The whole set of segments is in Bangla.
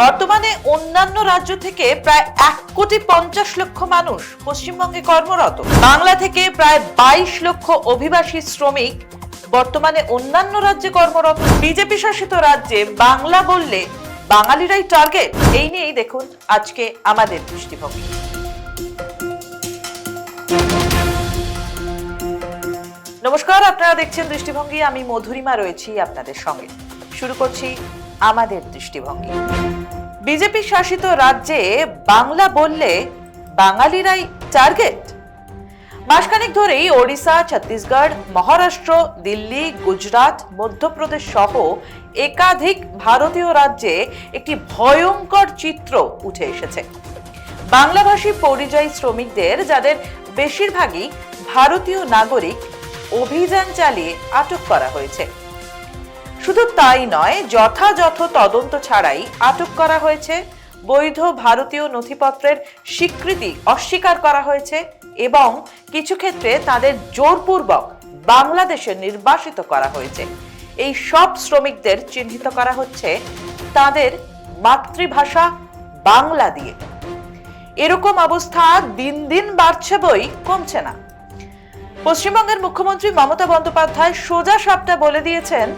বর্তমানে অন্যান্য রাজ্য থেকে প্রায় এক কোটি পঞ্চাশ লক্ষ মানুষ পশ্চিমবঙ্গে কর্মরত। বাংলা থেকে প্রায় বাইশ লক্ষ অভিবাসী শ্রমিক বর্তমানে অন্যান্য রাজ্যে কর্মরত। বিজেপি শাসিত রাজ্যে বাংলা বললে বাঙালিরাই টার্গেট এই নিয়েই দেখুন আজকে আমাদের দৃষ্টিভঙ্গি। নমস্কার, আপনারা দেখছেন দৃষ্টিভঙ্গি। আমি মধুরিমা রয়েছি আপনাদের সঙ্গে। শুরু করছি আমাদের দৃষ্টিভঙ্গি। বিজেপি শাসিত রাজ্যে বাংলা বললে বাঙালিরাই টার্গেট মাসখানেক ধরেই ওড়িশা, ছত্তিশগড়, মহারাষ্ট্র, দিল্লি, গুজরাট, মধ্যপ্রদেশ সহ একাধিক ভারতীয় রাজ্যে একটি ভয়ঙ্কর চিত্র উঠে এসেছে। বাংলাভাষী পরিযায়ী শ্রমিকদের, যাদের বেশিরভাগই ভারতীয় নাগরিক, অভিযান চালিয়ে আটক করা হয়েছে। শুধু তাই নয়, যথাযথ তদন্ত ছাড়াই আটক করা হয়েছে। বৈধ ভারতীয় নথিপত্রের স্বীকৃতি অস্বীকার করা হয়েছে এবং কিছু ক্ষেত্রে তাদের জোরপূর্বক বাংলাদেশে নির্বাসিত করা হয়েছে। এই সব শ্রমিকদের চিহ্নিত করা হচ্ছে তাদের মাতৃভাষা বাংলা দিয়ে। এরকম অবস্থা দিন দিন বাড়ছে বই কমছে না। পশ্চিমবঙ্গের মুখ্যমন্ত্রী মমতা বন্দ্যোপাধ্যায় সোজা সাপটা বলে দিয়েছেন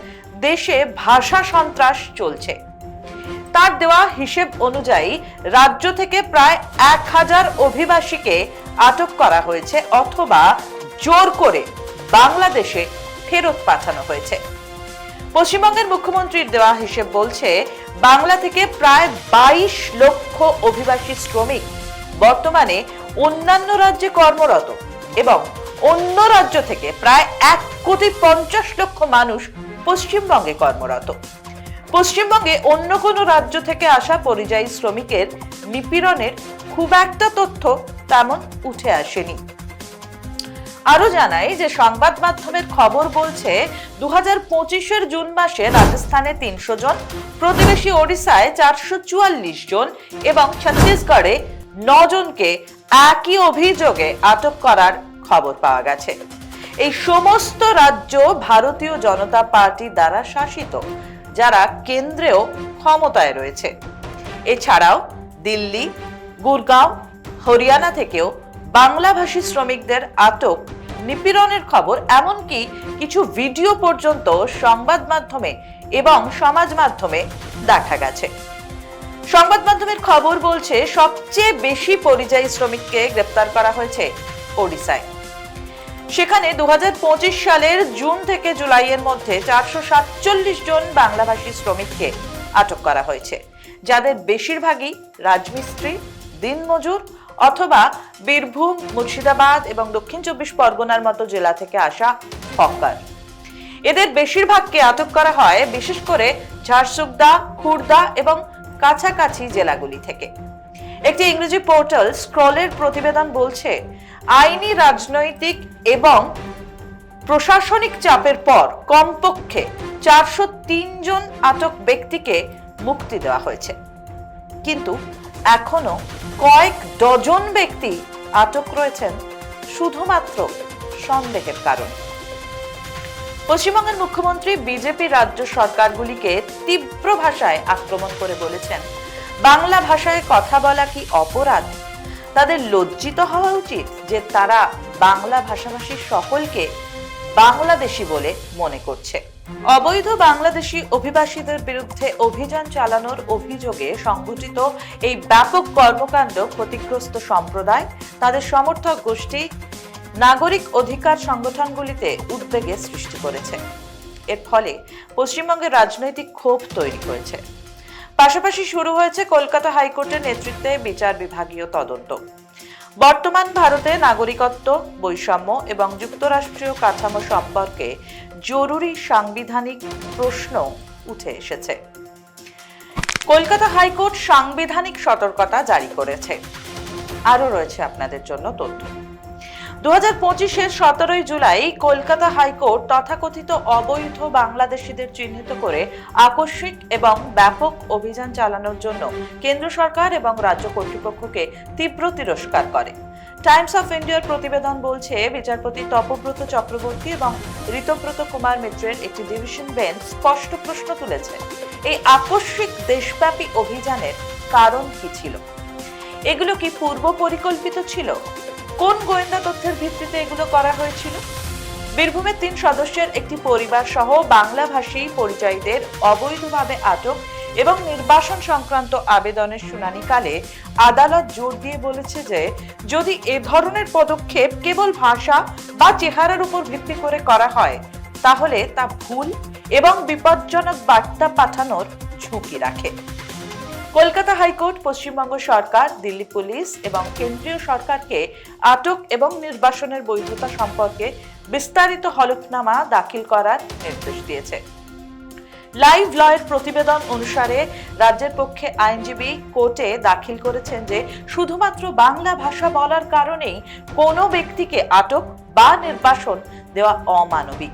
দেশে ভাষা সন্ত্রাস চলছে। তার দেওয়া হিসেব অনুযায়ী রাজ্য থেকে প্রায় এক হাজার অভিবাসীকে আটক করা হয়েছে অথবা জোর করে বাংলাদেশে ফেরত পাঠানো হয়েছে। পশ্চিমবঙ্গের মুখ্যমন্ত্রীর দেওয়া হিসেব বলছে, বাংলা থেকে প্রায় বাইশ লক্ষ অভিবাসী শ্রমিক বর্তমানে অন্যান্য রাজ্যে কর্মরত এবং অন্য রাজ্য থেকে প্রায় এক কোটি পঞ্চাশ লক্ষ মানুষ পশ্চিমবঙ্গে কর্মরত। পশ্চিমবঙ্গে অন্য কোনো রাজ্য থেকে আসা পরিযায়ী শ্রমিকের নিপীড়নের খুব একটা তথ্য তেমন উঠে আসেনি। আরও জানাই যে সংবাদ মাধ্যমের খবর বলছে দু হাজার পঁচিশের জুন মাসে রাজস্থানে তিনশো জন, প্রতিবেশী ওড়িশায় চারশো চুয়াল্লিশ জন এবং ছত্তিশগড়ে জনকে একই অভিযোগে আটক করার খবর পাওয়া গেছে। এই সমস্ত রাজ্য ভারতীয় জনতা পার্টি দ্বারা শাসিত, যারা কেন্দ্রেও ক্ষমতায় রয়েছে। এছাড়াও দিল্লি, গুরগাঁও, হরিয়ানা থেকেও বাংলাভাষী শ্রমিকদের আটক নিপীড়নের খবর, এমনকি কিছু ভিডিও পর্যন্ত সংবাদ মাধ্যমে এবং সমাজ মাধ্যমে দেখা গেছে। সংবাদ মাধ্যমের খবর বলছে, সবচেয়ে বেশি পরিযায়ী শ্রমিককে গ্রেপ্তার করা হয়েছে ওড়িশায়। সেখানে দুহাজার পঁচিশ সালের জুন থেকে জুলাইয়ের মধ্যে চারশো সাতচল্লিশ জন বাংলাভাষী শ্রমিককে আটক করা হয়েছে, যাদের বেশিরভাগই রাজমিস্ত্রি, দিনমজুর অথবা বীরভূম, মুর্শিদাবাদ এবং দক্ষিণ চব্বিশ পরগনার মতো জেলা থেকে আসা হকার। এদের বেশিরভাগকে আটক করা হয় বিশেষ করে ঝারসুগদা খুর্দা এবং কাছাকাছি জেলাগুলি থেকে। একটি ইংরেজি পোর্টাল স্ক্রলের প্রতিবেদন বলছে, আইনি রাজনৈতিক এবং প্রশাসনিক চাপের পর কমপক্ষে চারশো জন আটক ব্যক্তিকে মুক্তি দেওয়া হয়েছে। কিন্তু এখনও কয়েক ডজন ব্যক্তি আটক রয়েছেন, শুধুমাত্র সন্দেহের কারণে। পশ্চিমবঙ্গের মুখ্যমন্ত্রী, বিজেপি রাজ্য সরকারগুলিকে তীব্র ভাষায় আক্রমণ করে বলেছেন বাংলা ভাষায় কথা বলা কি অপরাধ? তাদের লজ্জিত হওয়া উচিত যে তারা বাংলা ভাষাভাষী সকলকে বাংলাদেশি বলে মনে করছে। অবৈধ বাংলাদেশি অভিবাসীদের বিরুদ্ধে অভিযান চালানোর অভিযোগে সংঘটিত এই ব্যাপক কর্মকাণ্ড ক্ষতিগ্রস্ত সম্প্রদায়, তাদের সমর্থক গোষ্ঠী, নাগরিক অধিকার সংগঠনগুলিতে উদ্বেগের সৃষ্টি করেছে। এর ফলে পশ্চিমবঙ্গের রাজনৈতিক ক্ষোভ তৈরি হয়েছে। পাশাপাশি শুরু হয়েছে কলকাতা হাইকোর্টের নেতৃত্বে বিচার বিভাগীয় তদন্ত। বর্তমান ভারতে নাগরিকত্ব, বৈষম্য এবং যুক্তরাষ্ট্রীয় কাঠামো সম্পর্কে জরুরি সাংবিধানিক প্রশ্ন উঠে এসেছে। কলকাতা হাইকোর্ট সাংবিধানিক সতর্কতা জারি করেছে। আরও রয়েছে আপনাদের জন্য তথ্য। দু হাজার সতেরোই জুলাই কলকাতা হাইকোর্ট তথাকথিত অবৈধ বাংলাদেশিদের চিহ্নিত করে আকস্মিক এবং ব্যাপক অভিযান চালানোর জন্য কেন্দ্র সরকার এবং রাজ্য কর্তৃপক্ষকে তীব্র তিরস্কার করে। টাইমস অফ ইন্ডিয়ার প্রতিবেদন বলছে, বিচারপতি তপব্রত চক্রবর্তী এবং ঋতব্রত কুমার মিত্রের একটি ডিভিশন বেঞ্চ স্পষ্ট প্রশ্ন তুলেছে, এই আকস্মিক দেশব্যাপী অভিযানের কারণ কি ছিল? এগুলো কি পূর্ব পরিকল্পিত ছিল? কোন গোয়েন্দা তথ্যের ভিত্তিতে এগুলো করা হয়েছিল? বীরভূমের তিন সদস্যের একটি পরিবার সহ বাংলাভাষী পরিযায়ীদের অবৈধভাবে আটক এবং নির্বাসন সংক্রান্ত আবেদনের শুনানিকালে আদালত জোর দিয়ে বলেছে যে, যদি এ ধরনের পদক্ষেপ কেবল ভাষা বা চেহারার উপর ভিত্তি করে করা হয়, তাহলে তা ভুল এবং বিপজ্জনক বার্তা পাঠানোর ঝুঁকি রাখে। কলকাতা হাইকোর্ট, পশ্চিমবঙ্গ সরকার, দিল্লি পুলিশ এবং কেন্দ্রীয় সরকারকে আটক এবং নির্বাসনের বৈধতা সম্পর্কে বিস্তারিত হলফনামা দাখিল করার নির্দেশ দিয়েছে। লাইভ লয়ের প্রতিবেদন অনুসারে রাজ্যের পক্ষে আইনজীবী কোর্টে দাখিল করেছেন যে, শুধুমাত্র বাংলা ভাষা বলার কারণেই কোনো ব্যক্তিকে আটক বা নির্বাসন দেওয়া অমানবিক।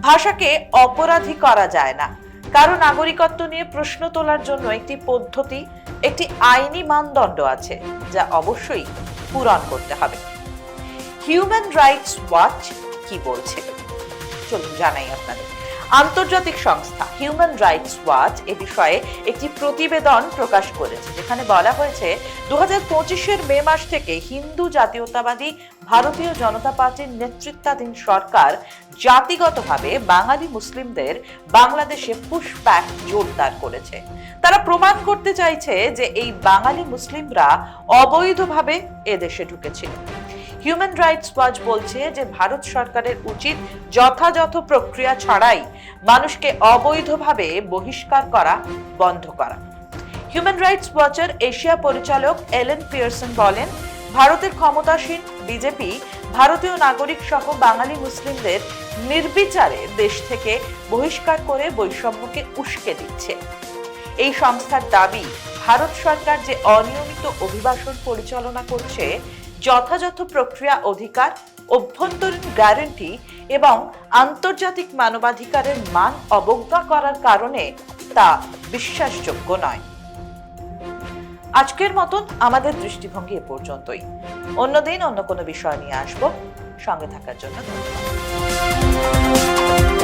ভাষাকে অপরাধী করা যায় না। কারও নাগরিকত্ব নিয়ে প্রশ্ন তোলার জন্য একটি পদ্ধতি, একটি আইনি মানদণ্ড আছে, যা অবশ্যই পূরণ করতে হবে। হিউম্যান রাইটস ওয়াচ কি বলছে? চলুন জানাই আপনাদের। আন্তর্জাতিক সংস্থা হিউম্যান রাইটস ওয়াচ এ বিষয়ে একটি প্রতিবেদন প্রকাশ করেছে, যেখানে বলা হয়েছে দু হাজার পঁচিশের মে মাস থেকে হিন্দু জাতীয়তাবাদী ভারতীয় জনতা পার্টির নেতৃত্বাধীন সরকার জাতিগতভাবে বাঙালি মুসলিমদের বাংলাদেশে পুশব্যাক জোরদার করেছে। তারা প্রমাণ করতে চাইছে যে এই বাঙালি মুসলিমরা অবৈধভাবে এদেশে ঢুকেছিল। হিউম্যান রাইটস ওয়াচ বলছে যে ভারত সরকারের উচিত যথাযথ প্রক্রিয়া ছাড়াই মানুষকে অবৈধভাবে বহিষ্কার করা, বন্ধ করা। হিউম্যান রাইটস ওয়াচের এশিয়া পরিচালক এলেন পিয়ারসন বলেন, ভারতের ক্ষমতাসীন বিজেপি ভারতীয় নাগরিক সহ বাঙালি মুসলিমদের নির্বিচারে দেশ থেকে বহিষ্কার করে বৈষম্যকে উস্কে দিচ্ছে। এই সংস্থার দাবি, ভারত সরকার যে অনিয়মিত অভিবাসন পরিচালনা করছে যথাযথ প্রক্রিয়া অধিকার, অভ্যন্তরীণ গ্যারান্টি এবং আন্তর্জাতিক মানবাধিকারের মান অবজ্ঞা করার কারণে তা বিশ্বাসযোগ্য নয়। আজকের মতন আমাদের দৃষ্টিভঙ্গি এ পর্যন্তই। অন্যদিন অন্য কোনো বিষয় নিয়ে আসব। সঙ্গে থাকার জন্য ধন্যবাদ।